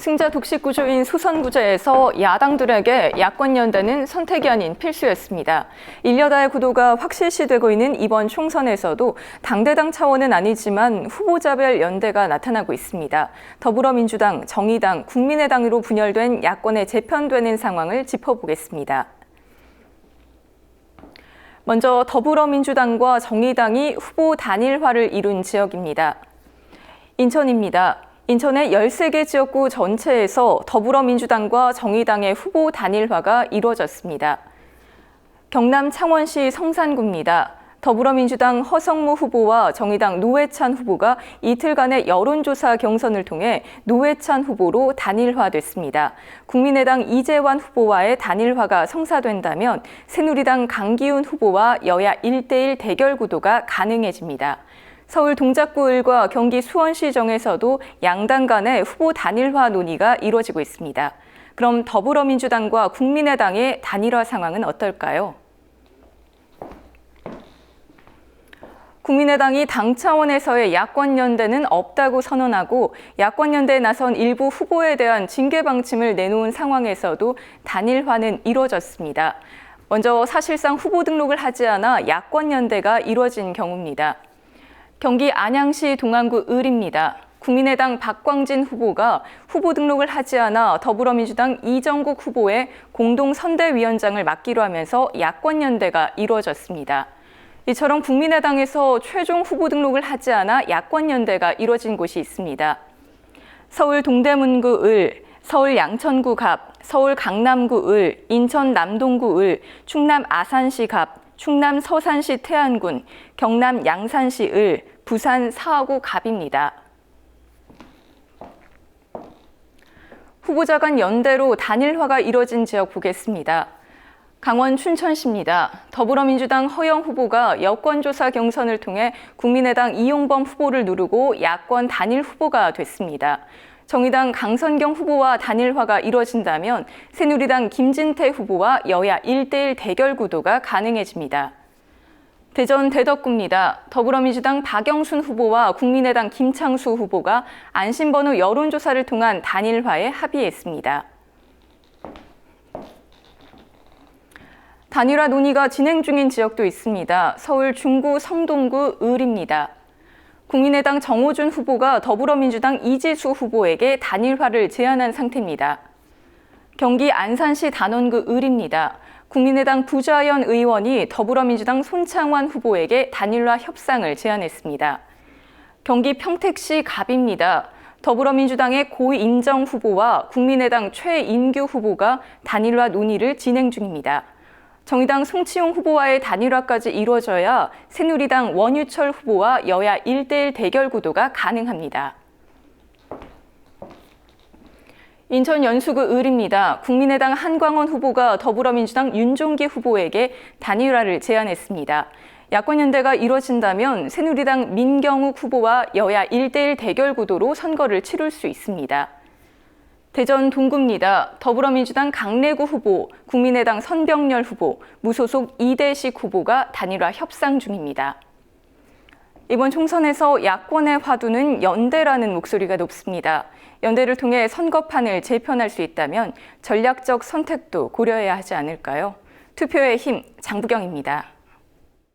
승자 독식 구조인 수선 구제에서 야당들에게 야권 연대는 선택이 아닌 필수였습니다. 일여다의 구도가 확실시되고 있는 이번 총선에서도 당대당 차원은 아니지만 후보자별 연대가 나타나고 있습니다. 더불어민주당, 정의당, 국민의당으로 분열된 야권에 재편되는 상황을 짚어보겠습니다. 먼저 더불어민주당과 정의당이 후보 단일화를 이룬 지역입니다. 인천입니다. 인천의 13개 지역구 전체에서 더불어민주당과 정의당의 후보 단일화가 이루어졌습니다. 경남 창원시 성산구입니다. 더불어민주당 허성무 후보와 정의당 노회찬 후보가 이틀간의 여론조사 경선을 통해 노회찬 후보로 단일화됐습니다. 국민의당 이재환 후보와의 단일화가 성사된다면 새누리당 강기훈 후보와 여야 1대1 대결 구도가 가능해집니다. 서울 동작구을과 경기 수원시정에서도 양당 간의 후보 단일화 논의가 이루어지고 있습니다. 그럼 더불어민주당과 국민의당의 단일화 상황은 어떨까요? 국민의당이 당 차원에서의 야권 연대는 없다고 선언하고 야권 연대에 나선 일부 후보에 대한 징계 방침을 내놓은 상황에서도 단일화는 이루어졌습니다. 먼저 사실상 후보 등록을 하지 않아 야권 연대가 이루어진 경우입니다. 경기 안양시 동안구 을입니다. 국민의당 박광진 후보가 후보 등록을 하지 않아 더불어민주당 이정국 후보의 공동 선대위원장을 맡기로 하면서 야권 연대가 이루어졌습니다. 이처럼 국민의당에서 최종 후보 등록을 하지 않아 야권 연대가 이루어진 곳이 있습니다. 서울 동대문구 을, 서울 양천구 갑, 서울 강남구 을, 인천 남동구 을, 충남 아산시 갑, 충남 서산시 태안군, 경남 양산시 을, 부산 사하구 갑입니다. 후보자 간 연대로 단일화가 이뤄진 지역 보겠습니다. 강원 춘천시입니다. 더불어민주당 허영 후보가 여권조사 경선을 통해 국민의당 이용범 후보를 누르고 야권 단일 후보가 됐습니다. 정의당 강선경 후보와 단일화가 이뤄진다면 새누리당 김진태 후보와 여야 1대1 대결 구도가 가능해집니다. 대전 대덕구입니다. 더불어민주당 박영순 후보와 국민의당 김창수 후보가 안심번호 여론조사를 통한 단일화에 합의했습니다. 단일화 논의가 진행 중인 지역도 있습니다. 서울 중구 성동구 을입니다. 국민의당 정호준 후보가 더불어민주당 이지수 후보에게 단일화를 제안한 상태입니다. 경기 안산시 단원구 을입니다. 국민의당 부자연 의원이 더불어민주당 손창환 후보에게 단일화 협상을 제안했습니다. 경기 평택시 갑입니다. 더불어민주당의 고인정 후보와 국민의당 최인규 후보가 단일화 논의를 진행 중입니다. 정의당 송치용 후보와의 단일화까지 이루어져야 새누리당 원유철 후보와 여야 1대1 대결 구도가 가능합니다. 인천 연수구 을입니다. 국민의당 한광원 후보가 더불어민주당 윤종기 후보에게 단일화를 제안했습니다. 야권연대가 이뤄진다면 새누리당 민경욱 후보와 여야 1대1 대결 구도로 선거를 치룰 수 있습니다. 대전 동구입니다. 더불어민주당 강래구 후보, 국민의당 선병열 후보, 무소속 이대식 후보가 단일화 협상 중입니다. 이번 총선에서 야권의 화두는 연대라는 목소리가 높습니다. 연대를 통해 선거판을 재편할 수 있다면 전략적 선택도 고려해야 하지 않을까요? 투표의 힘, 장부경입니다.